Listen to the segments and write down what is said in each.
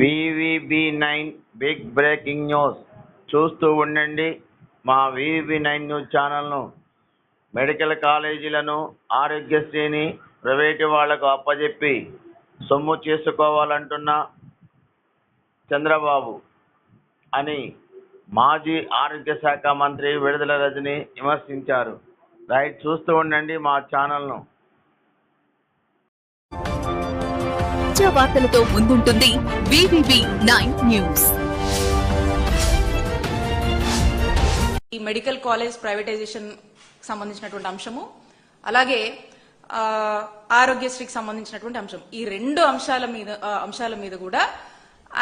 VVB nine big breaking news చూస్తూ ఉండండి మా వివిబి నైన్ న్యూస్ ఛానల్ను. మెడికల్ కాలేజీలను ఆరోగ్యశ్రీని ప్రైవేటు వాళ్ళకు అప్పజెప్పి సొమ్ము చేసుకోవాలంటున్న చంద్రబాబు అని మాజీ ఆరోగ్య శాఖ మంత్రి విడుదల రజని విమర్శించారు. రైట్ చూస్తూ ఉండండి మా ఛానల్ను. తాజా వార్తలతో ముందుంటుంది వివిబి నైన్ న్యూస్. ఈ మెడికల్ కాలేజ్ ప్రైవేటైజేషన్ సంబంధించినటువంటి అంశము అలాగే ఆరోగ్యశ్రీకి సంబంధించినటువంటి అంశం. ఈ రెండు అంశాల మీద అంశాల మీద కూడా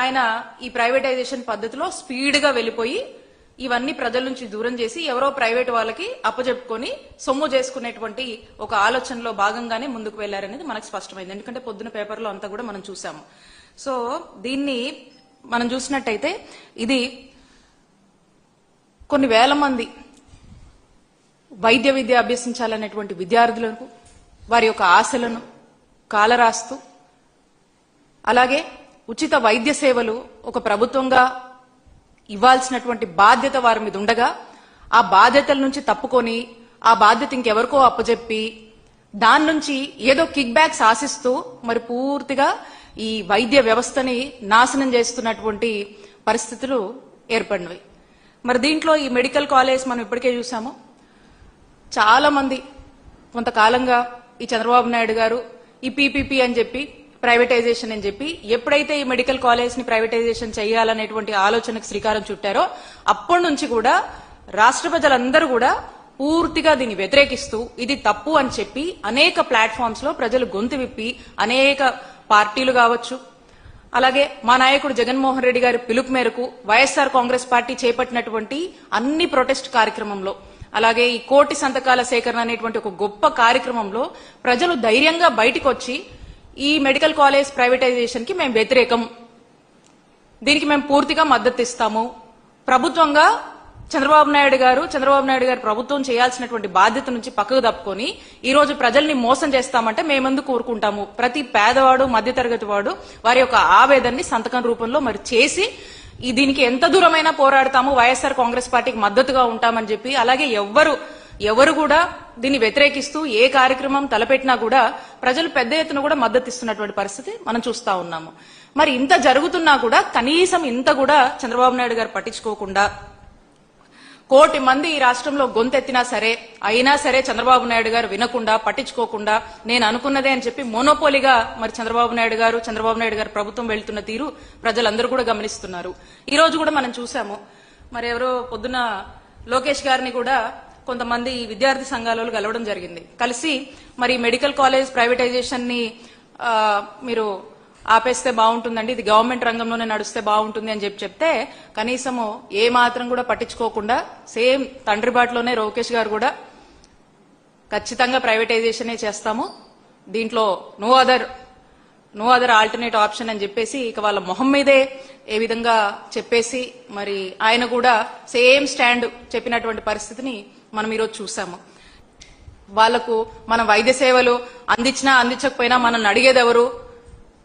ఆయన ఈ ప్రైవేటైజేషన్ పద్ధతిలో స్పీడ్గా వెళ్ళిపోయి ఇవన్నీ ప్రజల నుంచి దూరం చేసి ఎవరో ప్రైవేట్ వాళ్ళకి అప్పజెప్పుకొని సొమ్ము చేసుకునేటువంటి ఒక ఆలోచనలో భాగంగానే ముందుకు వెళ్ళారనేది మనకు స్పష్టమైంది. ఎందుకంటే పొద్దున పేపర్లో అంతా కూడా మనం చూసాము సో దీన్ని మనం చూసినట్టయితే ఇది కొన్ని వేల మంది వైద్య విద్య అభ్యసించాలనేటువంటి విద్యార్థులకు వారి యొక్క ఆశలను కాలరాస్తూ అలాగే ఉచిత వైద్య సేవలు ఒక ప్రభుత్వంగా ఇవ్వాల్సినటువంటి బాధ్యత వారి మీద ఉండగా ఆ బాధ్యతల నుంచి తప్పుకొని ఆ బాధ్యత ఇంకెవరికో అప్పజెప్పి దాని నుంచి ఏదో కిక్ బ్యాక్స్ ఆశిస్తూ మరి పూర్తిగా ఈ వైద్య వ్యవస్థని నాశనం చేస్తున్నటువంటి పరిస్థితులు ఏర్పడినవి. మరి దీంట్లో ఈ మెడికల్ కాలేజ్ మనం ఇప్పటికే చూసాము చాలా మంది కొంతకాలంగా ఈ చంద్రబాబు నాయుడు గారు ఈ పీపీపీ అని చెప్పి ప్రైవేటైజేషన్ అని చెప్పి ఎప్పుడైతే ఈ మెడికల్ కాలేజ్ని ప్రైవేటైజేషన్ చేయాలనేటువంటి ఆలోచనకు శ్రీకారం చుట్టారో అప్పటి నుంచి కూడా రాష్ట్ర ప్రజలందరూ కూడా పూర్తిగా దీన్ని వ్యతిరేకిస్తూ ఇది తప్పు అని చెప్పి అనేక ప్లాట్ఫామ్స్లో ప్రజలు గొంతు విప్పి అనేక పార్టీలు కావచ్చు. అలాగే మా నాయకుడు జగన్మోహన్ రెడ్డి గారి పిలుపు మేరకు వైఎస్ఆర్ కాంగ్రెస్ పార్టీ చేపట్టినటువంటి అన్ని ప్రొటెస్ట్ కార్యక్రమంలో అలాగే ఈ కోటి సంతకాల సేకరణ అనేటువంటి ఒక గొప్ప కార్యక్రమంలో ప్రజలు ధైర్యంగా బయటకు వచ్చి ఈ మెడికల్ కాలేజ్ ప్రైవేటైజేషన్కి మేము వ్యతిరేకం. దీనికి మేము పూర్తిగా మద్దతు ఇస్తాము. ప్రభుత్వంగా చంద్రబాబు నాయుడు గారు చంద్రబాబు నాయుడు గారు ప్రభుత్వం చేయాల్సినటువంటి బాధ్యత నుంచి పక్కకు తప్పుకొని ఈ రోజు ప్రజల్ని మోసం చేస్తామంటే మేమెందుకు కోరుకుంటాము ప్రతి పేదవాడు మధ్యతరగతి వాడు వారి యొక్క ఆవేదనని సంతకం రూపంలో మరి చేసి ఈ దీనికి ఎంత దూరమైనా పోరాడతాము. వైఎస్ఆర్ కాంగ్రెస్ పార్టీకి మద్దతుగా ఉంటామని చెప్పి అలాగే ఎవ్వరు ఎవరు కూడా దీన్ని వ్యతిరేకిస్తూ ఏ కార్యక్రమం తలపెట్టినా కూడా ప్రజలు పెద్ద ఎత్తున కూడా మద్దతు ఇస్తున్నటువంటి పరిస్థితి మనం చూస్తా ఉన్నాము. మరి ఇంత జరుగుతున్నా కూడా కనీసం ఇంత కూడా చంద్రబాబు నాయుడు గారు పట్టించుకోకుండా కోటి మంది ఈ రాష్ట్రంలో గొంతెత్తినా సరే అయినా సరే చంద్రబాబు నాయుడు గారు వినకుండా పట్టించుకోకుండా నేను అనుకున్నదే అని చెప్పి మోనోపోలిగా మరి చంద్రబాబు నాయుడు గారు చంద్రబాబు నాయుడు గారు ప్రభుత్వం వెళ్తున్న తీరు ప్రజలందరూ కూడా గమనిస్తున్నారు. ఈ రోజు కూడా మనం చూసాము మరి ఎవరో పొద్దున లోకేష్ గారిని కూడా కొంతమంది విద్యార్థి సంఘాలలో కలవడం జరిగింది. కలిసి మరి మెడికల్ కాలేజ్ ప్రైవేటైజేషన్ని మీరు ఆపేస్తే బాగుంటుందండి ఇది గవర్నమెంట్ రంగంలోనే నడుస్తే బాగుంటుంది అని చెప్పి చెప్తే కనీసము ఏ మాత్రం కూడా పట్టించుకోకుండా సేమ్ తండ్రి బాటలోనే లోకేష్ గారు కూడా ఖచ్చితంగా ప్రైవేటైజేషనే చేస్తాము. దీంట్లో no other no other alternate option అని చెప్పేసి ఇక వాళ్ళ మొహం మీదే ఏ విధంగా చెప్పేసి మరి ఆయన కూడా సేమ్ స్టాండ్ చెప్పినటువంటి పరిస్థితిని మనం ఈరోజు చూసాము. వాళ్ళకు మన వైద్య సేవలు అందించినా అందించకపోయినా మనల్ని అడిగేదెవరు?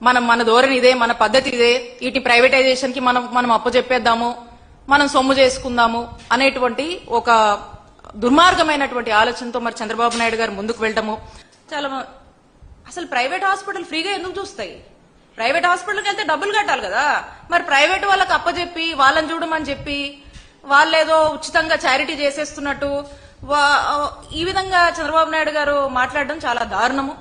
మనం మన ధోరణి ఇదే మన పద్ధతి ఇదే వీటి ప్రైవేటైజేషన్కి మనం మనం అప్పచెప్పేద్దాము మనం సొమ్ము చేసుకుందాము అనేటువంటి ఒక దుర్మార్గమైనటువంటి ఆలోచనతో మరి చంద్రబాబు నాయుడు గారు ముందుకు వెళ్ళటము చాలా అసలు ప్రైవేట్ హాస్పిటల్ ఫ్రీగా ఎందుకు చూస్తాయి? ప్రైవేట్ హాస్పిటల్కి వెళ్తే డబ్బులు కట్టాలి కదా. మరి ప్రైవేట్ వాళ్ళకి అప్పచెప్పి వాళ్ళని చూడమని చెప్పి వాళ్ళేదో ఉచితంగా చారిటీ చేసేస్తున్నట్టు ఈ విధంగా చంద్రబాబు నాయుడు గారు మాట్లాడడం చాలా దారుణము.